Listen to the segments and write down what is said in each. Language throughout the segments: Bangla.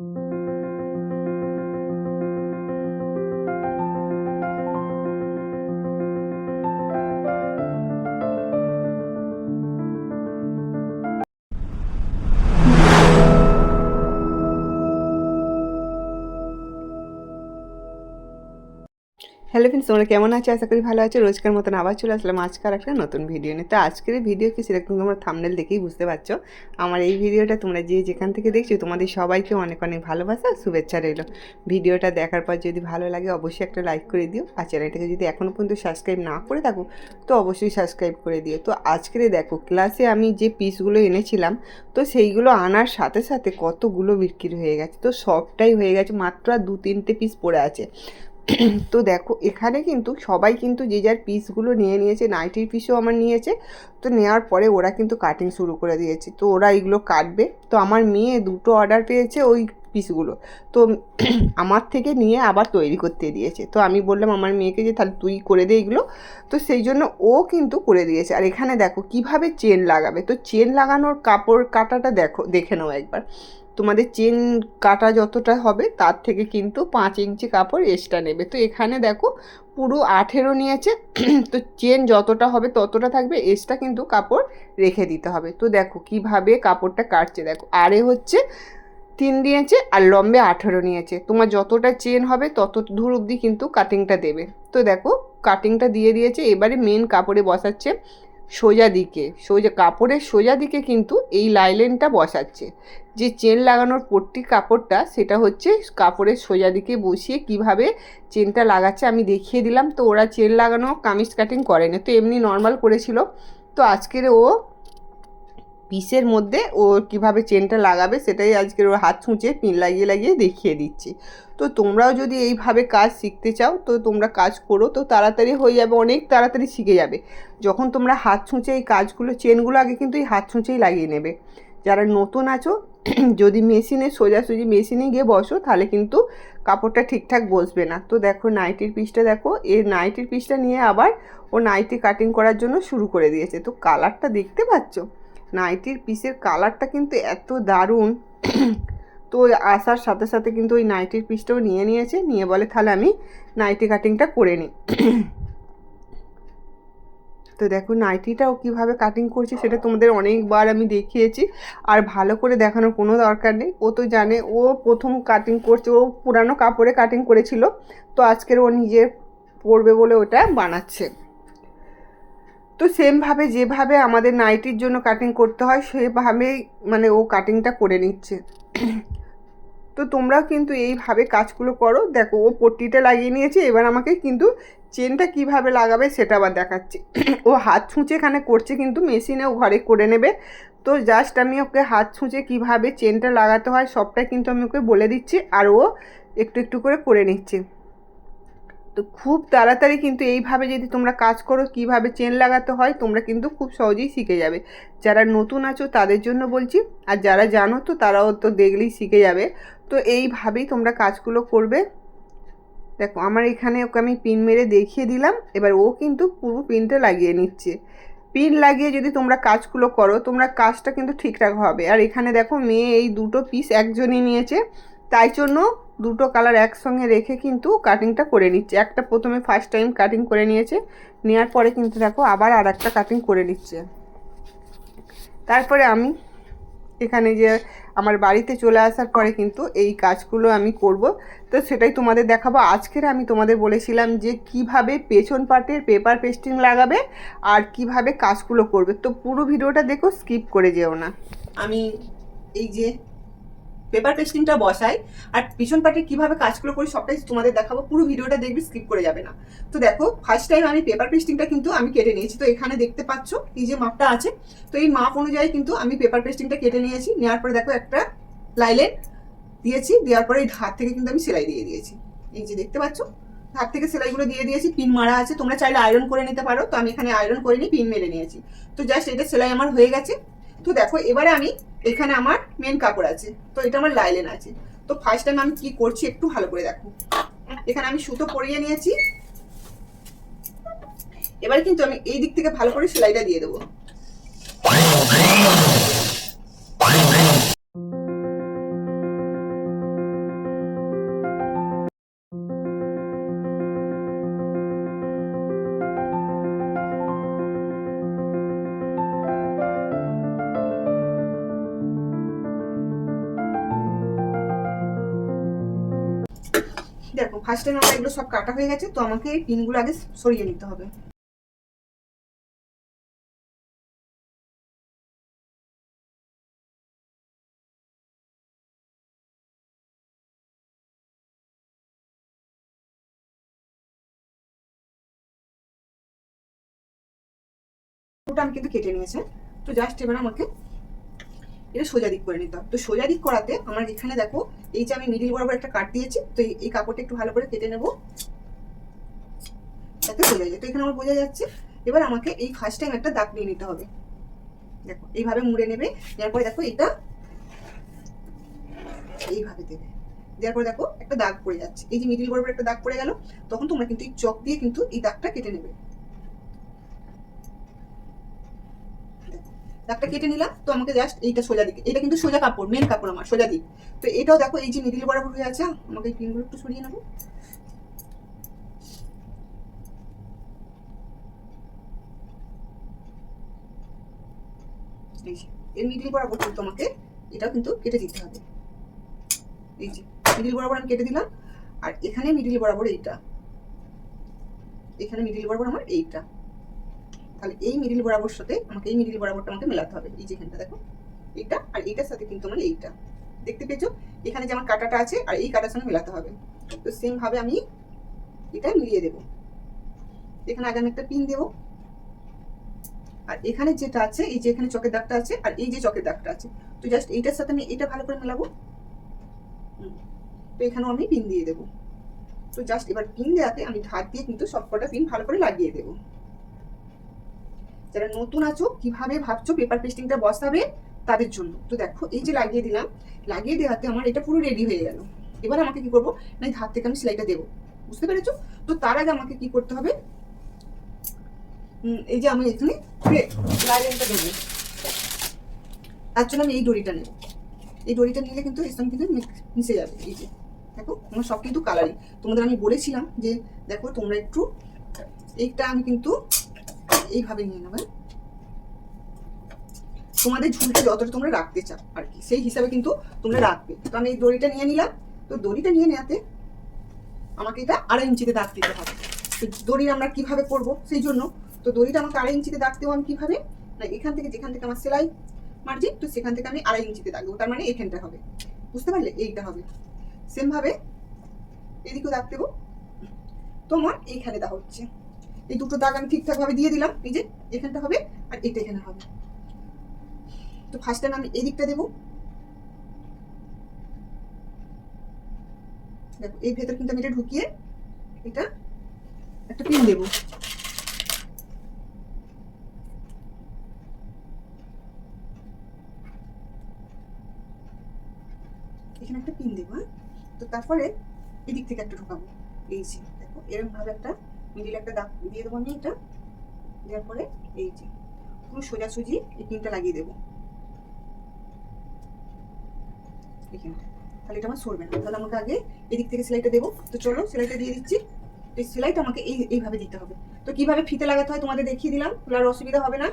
thank you হ্যালো ফ্রেন্ডস তোমরা কেমন আছো? আশা করি ভালো আছো। রোজকার মতন আবার চলে আসলাম আজকার একটা নতুন ভিডিও নিয়ে। তো আজকের ভিডিও কি সেরকম তোমরা থামনেল দেখেই বুঝতে পারছ। আমার এই ভিডিওটা তোমরা যে যেখান থেকে দেখছ, তোমাদের সবাইকে অনেক অনেক ভালোবাসা শুভেচ্ছা রইল। ভিডিওটা দেখার পর যদি ভালো লাগে, অবশ্যই একটা লাইক করে দিও। আর চ্যানেলটাকে যদি এখনও পর্যন্ত সাবস্ক্রাইব না করে থাকো, তো অবশ্যই সাবস্ক্রাইব করে দিও। তো আজকের দেখো ক্লাসে আমি যে পিসগুলো এনেছিলাম, তো সেইগুলো আনার সাথে সাথে কতগুলো বিক্রি হয়ে গেছে। তো সবটাই হয়ে গেছে, মাত্র দু তিনটে পিস পড়ে আছে। তো দেখো, এখানে কিন্তু সবাই কিন্তু যে যার পিসগুলো নিয়ে নিয়েছে নাইটির পিসও আমার নিয়েছে। তো নেওয়ার পরে ওরা কিন্তু কাটিং শুরু করে দিয়েছে। তো ওরা এগুলো কাটবে। তো আমার মেয়ে দুটো অর্ডার পেয়েছে ওই পিসগুলো তো আমার থেকে নিয়ে আবার তৈরি করতে দিয়েছে। তো আমি বললাম আমার মেয়েকে যে, তাহলে তুই করে দে এগুলো। তো সেই জন্য ও কিন্তু করে দিয়েছে। আর এখানে দেখো, কীভাবে চেন লাগাবে? তো চেন লাগানোর কাপড় কাটাটা দেখো, দেখে নাও একবার। তোমাদের চেন কাটা যতটা হবে, তার থেকে কিন্তু পাঁচ ইঞ্চি কাপড় এক্সট্রা নেবে। তো এখানে দেখো, পুরো আঠেরো নিয়েছে, তো চেন যতটা হবে ততটা থাকবে এক্সট্রা কিন্তু কাপড় রেখে দিতে হবে। তো দেখো, কীভাবে কাপড়টা কাটছে, দেখো, আরে হচ্ছে তিন নিয়েছে আর লম্বে আঠেরো নিয়েছে। তোমার যতটা চেন হবে, তত দূর অবধি কিন্তু কাটিংটা দেবে। তো দেখো কাটিংটা দিয়ে দিয়েছে, এবারে মেন কাপড়ে বসাচ্ছে সোজা দিকে, সোজা কাপড়ের সোজা দিকে কিন্তু এই লাইলেনটা বসাচ্ছে। যে চেন লাগানোর পট্টি কাপড়টা, সেটা হচ্ছে কাপড়ের সোজা দিকে বসিয়ে কীভাবে চেনটা লাগাচ্ছে আমি দেখিয়ে দিলাম। তো ওরা চেন লাগানো, কামিজ কাটিং করেনি। তো এমনি নর্মাল করেছিল। তো আজকের ও পিসের মধ্যে ও কীভাবে চেনটা লাগাবে সেটাই আজকের ওর হাত ছুঁচে পিন লাগিয়ে লাগিয়ে দেখিয়ে দিচ্ছি। তো তোমরাও যদি এইভাবে কাজ শিখতে চাও, তো তোমরা কাজ করো, তো তাড়াতাড়ি হয়ে যাবে, অনেক তাড়াতাড়ি শিখে যাবে। যখন তোমরা হাত ছুঁচে এই কাজগুলো, চেনগুলো আগে কিন্তু এই হাত ছুঁচেই লাগিয়ে নেবে। যারা নতুন আছো, যদি মেশিনে, সোজাসুজি মেশিনে গিয়ে বসো, তাহলে কিন্তু কাপড়টা ঠিকঠাক বসবে না। তো দেখো নাইটির পিসটা দেখো এই নাইটির পিসটা নিয়ে আবার ও নাইটি কাটিং করার জন্য শুরু করে দিয়েছে। তো কালারটা দেখতে পাচ্ছ? নাইটির পিসের কালারটা কিন্তু এত দারুণ। তো আসার সাথে সাথে কিন্তু ওই নাইটির পিসটাও নিয়ে নিয়েছে। নিয়ে বলে, তাহলে আমি নাইটি কাটিংটা করে নিই। তো দেখো, নাইটিটাও কীভাবে কাটিং করছে সেটা তোমাদের অনেকবার আমি দেখিয়েছি। আর ভালো করে দেখানোর কোনো দরকার নেই। ও তো জানে, ও প্রথম কাটিং করছে, ও পুরানো কাপড়ে কাটিং করেছিল। তো আজকের ও নিজের পরবে বলে ওটা বানাচ্ছে। তো সেমভাবে যেভাবে আমাদের নাইটির জন্য কাটিং করতে হয় সেভাবেই মানে ও কাটিংটা করে নিচ্ছে। তো তোমরাও কিন্তু এইভাবে কাজগুলো করো। দেখো, ও পট্টিটা লাগিয়ে নিয়েছে, এবার আমাকে কিন্তু চেনটা কীভাবে লাগাবে সেটা আবার দেখাচ্ছি। ও হাত ছুঁচে এখানে করছে, কিন্তু মেশিনে ও ঘরে করে নেবে। তো জাস্ট আমি ওকে হাত ছুঁচে কীভাবে চেনটা লাগাতে হয়, সবটাই কিন্তু আমি ওকে বলে দিচ্ছি, আর ও একটু একটু করে করে নিচ্ছে। তো খুব তাড়াতাড়ি কিন্তু এইভাবে যদি তোমরা কাজ করো, কীভাবে চেন লাগাতে হয়, তোমরা কিন্তু খুব সহজেই শিখে যাবে। যারা নতুন আছো, তাদের জন্য বলছি, আর যারা জানো তো, তারাও তো দেখলেই শিখে যাবে। তো এইভাবেই তোমরা কাজগুলো করবে। দেখো, আমার এখানে ওকে আমি পিন মেরে দেখিয়ে দিলাম। এবার ও কিন্তু পুরো পিনটা লাগিয়ে নিচ্ছে। পিন লাগিয়ে যদি তোমরা কাজগুলো করো, তোমরা কাজটা কিন্তু ঠিকঠাক হবে। আর এখানে দেখো, মেয়ে এই দুটো পিস একজনই নিয়েছে। তাই জন্য দুটো কালার একসঙ্গে রেখে কিন্তু কাটিংটা করে নিচ্ছে। একটা প্রথমে ফার্স্ট টাইম কাটিং করে নিয়েছে নেওয়ার পরে কিন্তু দেখো আবার আর একটা কাটিং করে নিচ্ছে। তারপরে আমি এখানে যে আমার বাড়িতে চলে আসার পরে কিন্তু এই কাজগুলো আমি করব। তো সেটাই তোমাদের দেখাবো। আজকের আমি তোমাদের বলেছিলাম যে কীভাবে পেছন পার্টের পেপার পেস্টিং লাগাবে আর কীভাবে কাজগুলো করবে। তো পুরো ভিডিওটা দেখো স্কিপ করে যেও না। আমি এই যে পেপার পেস্টিংটা বসাই, আর পিছন পার্টে কীভাবে কাজগুলো করি সবটাই তোমাদের দেখাবো, পুরো ভিডিওটা দেখবি স্কিপ করে যাবে না। তো দেখো ফার্স্ট টাইম আমি পেপার পেস্টিংটা কিন্তু আমি কেটে নিয়েছি। তো এখানে দেখতে পাচ্ছ, এই যে মাপটা আছে, তো এই মাপ অনুযায়ী কিন্তু আমি পেপার পেস্টিংটা কেটে নিয়েছি। নেওয়ার পরে দেখো একটা লাইলেন দিয়েছি, দেওয়ার পরে এই ধার থেকে কিন্তু আমি সেলাই দিয়ে দিয়েছি। এই যে দেখতে পাচ্ছ ধার থেকে সেলাইগুলো দিয়ে দিয়েছি পিন মারা আছে, তোমরা চাইলে আয়রন করে নিতে পারো। তো আমি এখানে আয়রন করে নিই পিন মেরে নিয়েছি। তো জাস্ট এটা সেলাই আমার হয়ে গেছে। তো দেখো, এবারে আমি এখানে আমার মেন কাপড় আছে। তো এটা আমার লাইলেন আছে। তো ফার্স্ট টাইম আমি কি করছি একটু ভালো করে দেখো। এখানে আমি সুতো পরিয়ে নিয়েছি। এবার কিন্তু আমি এই দিক থেকে ভালো করে সেলাইটা দিয়ে দেবো। দেখো ফার্স্ট টাইম আমার এগুলো সব কাটা হয়ে গেছে, তো আমাকে এই পিনগুলো আগে সরিয়ে নিতে হবে। আমি কিন্তু কেটে নিয়েছে। তো জাস্ট এবার আমাকে এটা সোজা দিক করে নিতে হবে তো সোজা দিক করাতে আমার এখানে দেখো, এই যে আমি মিডিল বরাবর একটা কাট দিয়েছি, তো এই- কাপড়টা একটু ভালো করে কেটে নেব। যাতে বোঝা যায়। তো এখানে আমার বোঝা যাচ্ছে, এবার আমাকে এই ফার্স্ট টাইম একটা দাগ নিয়ে নিতে হবে। দেখো, এইভাবে মুড়ে নেবে, দেওয়ার পরে দেখো এটা এইভাবে দেবে। দেওয়ার পরে দেখো একটা দাগ পড়ে যাচ্ছে। এই যে মিডিল বরাবর একটা দাগ পড়ে গেল, তখন তোমরা কিন্তু এই চক দিয়ে কিন্তু এই দাগটা কেটে নেবে। দাগটা কেটে নিলাম, তো আমাকে জাস্ট এইটা সোজা দিকে, এটা কিন্তু সোজা কাপড় মেন কাপড় আমার, সোজা দিক। তো এটাও দেখো, এই যে মিডিল বরাবর হয়ে আছে, আমাকে পিনগুলো একটু সরিয়ে নেব। এই এর মিডিল বরাবর কিন্তু তোমাকে এটাও কিন্তু কেটে দিতে হবে। এই যে মিডিল বরাবর আমি কেটে দিলাম, আর এখানে মিডিল বরাবর এইটা। এখানে মিডিল বরাবর আমার এইটা। তাহলে এই মিডিল বরাবর সাথে আমাকে এই মিডিল বরাবরটা আমাকে মেলাতে হবে। এই যেখানটা দেখো, এইটা আর এইটার সাথে কিন্তু আমার এইটা। দেখতে পেয়েছ? এখানে যে আমার কাটাটা আছে আর এই কাটার সঙ্গে মেলাতে হবে। তো সেম ভাবে আমি এটা মিলিয়ে দেব। এখানে আগে আমি একটা পিন দেবো। আর এখানে যেটা আছে, এই যে এখানে চকের দাগটা আছে আর এই যে চকের দাগটা আছে। তো জাস্ট এইটার সাথে আমি এটা ভালো করে মেলাবো। তো এখানেও আমি পিন দিয়ে দেবো। তো জাস্ট এবার পিন দেওয়াতে আমি ধার দিয়ে কিন্তু সবকটা পিন ভালো করে লাগিয়ে দেবো। যারা নতুন আছো, কীভাবে ভাবছ পেপার পেস্টিংটা বসাবে তাদের জন্য। তো দেখো, এই যে লাগিয়ে দিলাম, লাগিয়ে দেওয়াতে আমার এটা পুরো রেডি হয়ে গেল। এবার আমাকে কি করব? না ধার থেকে আমি সেলাইটা দেবো। বুঝতে পেরেছ? তো তার আগে আমাকে কি করতে হবে? এই যে আমি এখানে দেবো। তার জন্য আমি এই দড়িটা নেব। এই দড়িটা নিলে কিন্তু সঙ্গে কিন্তু মিশে যাবে। এই যে, দেখো, আমার সব কিন্তু কালারিং তোমাদের আমি বলেছিলাম যে, দেখো, তোমরা একটু, এইটা আমি কিন্তু এইভাবে নিয়ে নেবে। তোমাদের ঝুলটা যতটা তোমরা রাখতে চাও আর কি, সেই হিসাবে কিন্তু তোমরা রাখবে। তো আমি এই দড়িটা নিয়ে নিলাম। তো দড়িটা নিয়ে নেওয়াতে আমাকে এটা আড়াই ইঞ্চিতে দাগ দিতে হবে। তো দড়ি আমরা কীভাবে করব সেই জন্য, তো দড়িটা আমাকে আড়াই ইঞ্চিতে দাগ দেবো আমি কীভাবে? না, এখান থেকে যেখান থেকে আমার সেলাই মার্জি, তো সেখান থেকে আমি আড়াই ইঞ্চিতে দাগ দেবো। তার মানে এখানটা হবে। বুঝতে পারলে? এইটা হবে। সেমভাবে এদিকেও দাগ দেবো। তোমার এইখানে দাগ হচ্ছে। এই দুটো দাগ আমি ঠিকঠাক ভাবে দিয়ে দিলাম, এই যে এখানটা হবে আর এটা এখানে হবে। তো ফার্স্ট টাইম আমি এই দিকটা দেবো। দেখো এই ভেতর কিন্তু আমি এটা ঢুকিয়ে এটা একটা পিন দেবো। একটা পিন দেবো হ্যাঁ? তো তারপরে এদিক থেকে একটা ঢুকাবো। এই যে, দেখো এরকম ভাবে একটা মিডিল একটা দাগ দিয়ে দেবো আমি এটা। দেওয়ার পরে এই যে পুরো সোজাসুজি এই পিনটা লাগিয়ে দেবো। এখানে। তাহলে এটা আমার সরবে না। তাহলে আমাকে আগে এদিক থেকে সেলাইটা দেবো। তো চলো সেলাইটা দিয়ে দিচ্ছি। এই সেলাইটা আমাকে এই, এইভাবে দিতে হবে। তো কীভাবে ফিতে লাগাতে হয় তোমাদের দেখিয়ে দিলাম। খোলার অসুবিধা হবে না।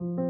দেখো,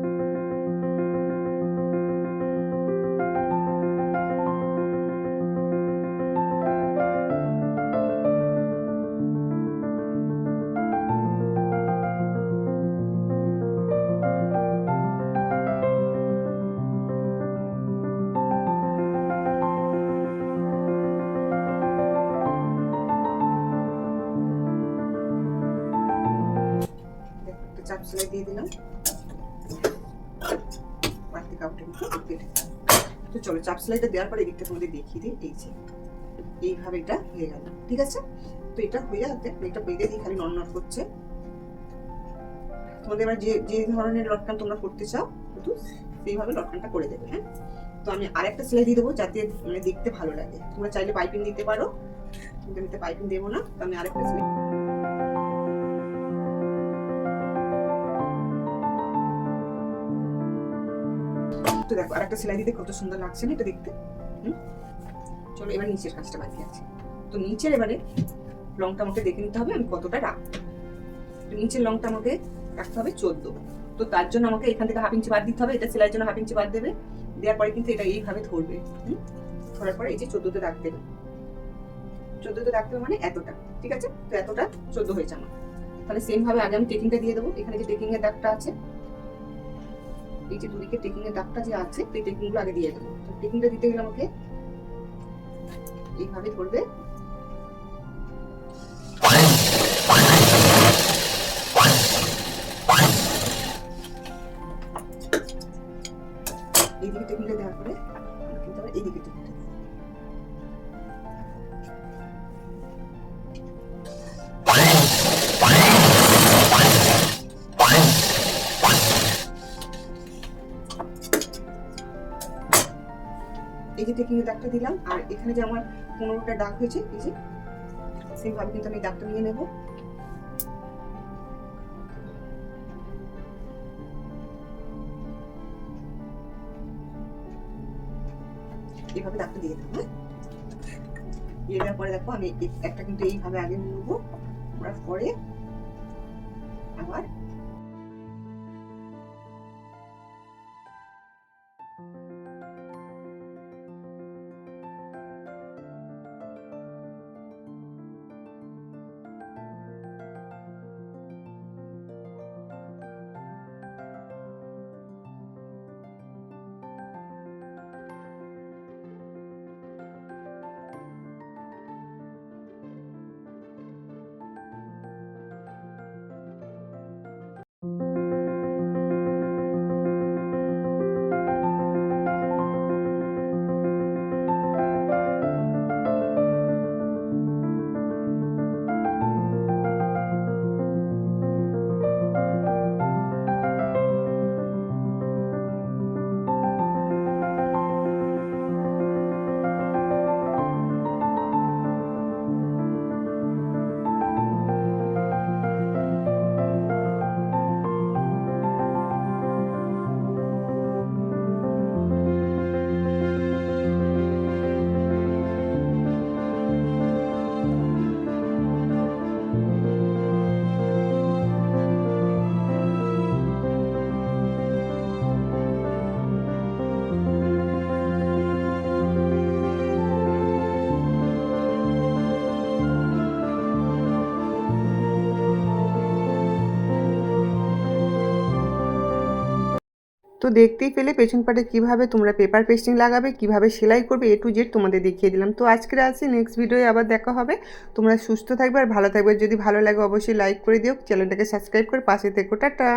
তো চলো, চাপ সেলাইটা দেওয়ার পরে এদিকটা তোমাদের দেখিয়ে দিই। এই যে, এইভাবে এটা হয়ে গেল, ঠিক আছে? তো এটা হয়ে যাতে এটা বেঁধে দিই খালি নট করছে। তোমাদের এবার যে যে ধরনের লটকান তোমরা করতে চাও, কিন্তু সেইভাবে লটকানটা করে দেবে হ্যাঁ? তো আমি আরেকটা সেলাই দিয়ে দেবো যাতে মানে দেখতে ভালো লাগে। তোমরা চাইলে পাইপিং দিতে পারো, কিন্তু আমি তো পাইপিং দেবো না, তো আমি আরেকটা সেলাই তো দেখো, আরেকটা সেলাই দিতে কত সুন্দর লাগছে না এটা দেখতে। চলো, এবার নিচের কাজটা বাকি আছে। তো নিচের এবারে লংটা আমাকে দেখে নিতে হবে আমি কতটা রাখব নিচের লংটা আমাকে রাখতে হবে চোদ্দ। তো তার জন্য আমাকে এখান থেকে হাফ ইঞ্চি বাদ দিতে হবে, এটা সেলাইয়ের জন্য হাফ ইঞ্চি বাদ দেবে। দেওয়ার পরে কিন্তু এটা এইভাবে ধরবে? ধরার পরে এই যে চোদ্দতে দাগ দেবে চোদ্দতে রাখতে হবে মানে এতটা, ঠিক আছে? তো এতটা চোদ্দ হয়েছে আমার। তাহলে সেম ভাবে আগে আমি টেকিংটা দিয়ে দেবো। এখানে যে টেকিং এর দাগটা আছে এই যে দুদিকে টেকিং এর দাগটা যে আছে, সেই টেকিংগুলো আগে দিয়ে দেবো। টেকিংটা দিতে গেলে আমাকে এইভাবে ধরবে। এইদিকে টেকিংটা দেওয়ার পরে যে এর দাগটা দিলাম, আর এখানে যে আমার পনেরোটা দাগ হয়েছে, এই যে, সেইভাবে কিন্তু আমি দাগটা নিয়ে নেব। এইভাবে দাগটা দিয়ে দেবো হ্যাঁ? দিয়ে দেওয়ার পরে দেখো আমি একটা কিন্তু এইভাবে আগে নেব করার পরে আবার তো দেখতেই পেলে পেছন পাটে কীভাবে তোমরা পেপার পেস্টিং লাগাবে, কীভাবে সেলাই করবে এ টু জেড তোমাদের দেখিয়ে দিলাম। তো আজকের আসি নেক্সট ভিডিওয়ে আবার দেখা হবে। তোমরা সুস্থ থাকবে আর ভালো থাকবে। যদি ভালো লাগে, অবশ্যই লাইক করে দিও। চ্যানেলটাকে সাবস্ক্রাইব করে পাশে থেকো। টাটা!